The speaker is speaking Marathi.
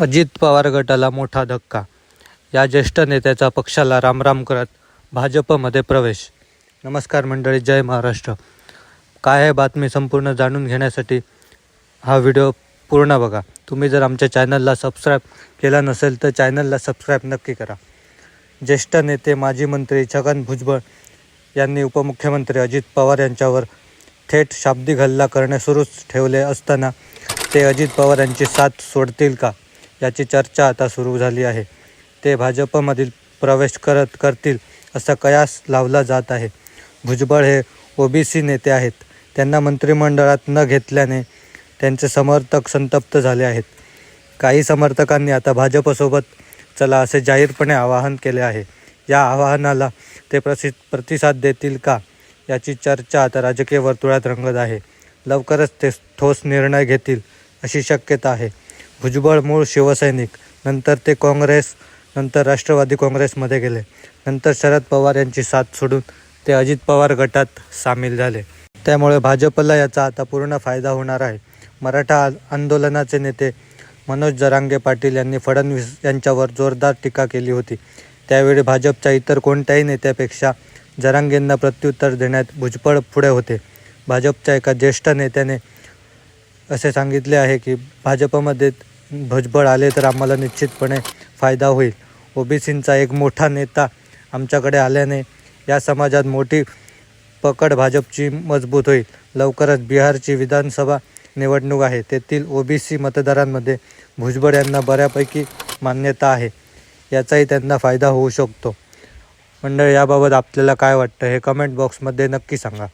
अजित पवार गटाला मोठा धक्का. या ज्येष्ठ नेत्याचा पक्षाला रामराम करत भाजपमध्ये प्रवेश. नमस्कार मंडळी जय महाराष्ट्र. काय आहे बातमी संपूर्ण जाणून घेण्यासाठी हा व्हिडिओ पूर्ण बघा. तुम्ही जर आमच्या चॅनलला सबस्क्राईब केला नसेल तर चॅनलला सबस्क्राईब नक्की करा. ज्येष्ठ नेते माजी मंत्री छगन भुजबळ यांनी उपमुख्यमंत्री अजित पवार यांच्यावर थेट शाब्दिक हल्ला करणे सुरूच ठेवले असताना ते अजित पवार यांची साथ सोडतील का? याची चर्चा आता सुरू झाली आहे. ते भाजपमधील प्रवेश करत करतील असा कयास लावला जात आहे. भुजबळ हे ओबीसी नेते आहेत. त्यांना मंत्रिमंडळात न घेतल्याने त्यांचे समर्थक संतप्त झाले आहेत. काही समर्थकांनी आता भाजपसोबत चला असे जाहीरपणे आवाहन केले आहे. या आवाहनाला ते प्रसि प्रतिसाद देतील का? याची चर्चा आता राजकीय वर्तुळात रंगत आहे. लवकरच ते ठोस निर्णय घेतील. अशी शक्यता आहे. भुजबळ मूळ शिवसैनिक नंतर ते काँग्रेस नंतर राष्ट्रवादी काँग्रेसमध्ये गेले. नंतर शरद पवार यांची साथ सोडून ते अजित पवार गटात सामील झाले. त्यामुळे भाजपला याचा आता पूर्ण फायदा होणार आहे. मराठा आंदोलनाचे नेते मनोज जरांगे पाटील यांनी फडणवीस यांच्यावर जोरदार टीका केली होती. त्यावेळी भाजपच्या इतर कोणत्याही नेत्यापेक्षा जरांगेंना प्रत्युत्तर देण्यात भुजबळ पुढे होते. भाजपच्या एका ज्येष्ठ नेत्याने असे सांगितले आहे की भाजपमध्ये भुजबळ आले तर आम्हाला निश्चितपणे फायदा होईल. ओबीसींचा एक मोठा नेता आमच्याकडे आल्याने या समाजात मोठी पकड भाजपची मजबूत होईल. लवकरच बिहारची विधानसभा निवडणूक आहे. तेथील ओबीसी मतदारांमध्ये भुजबळ यांना बऱ्यापैकी मान्यता आहे. याचाही त्यांना फायदा होऊ शकतो. मंडळ याबाबत आपल्याला काय वाटतं हे कमेंट बॉक्समध्ये नक्की सांगा.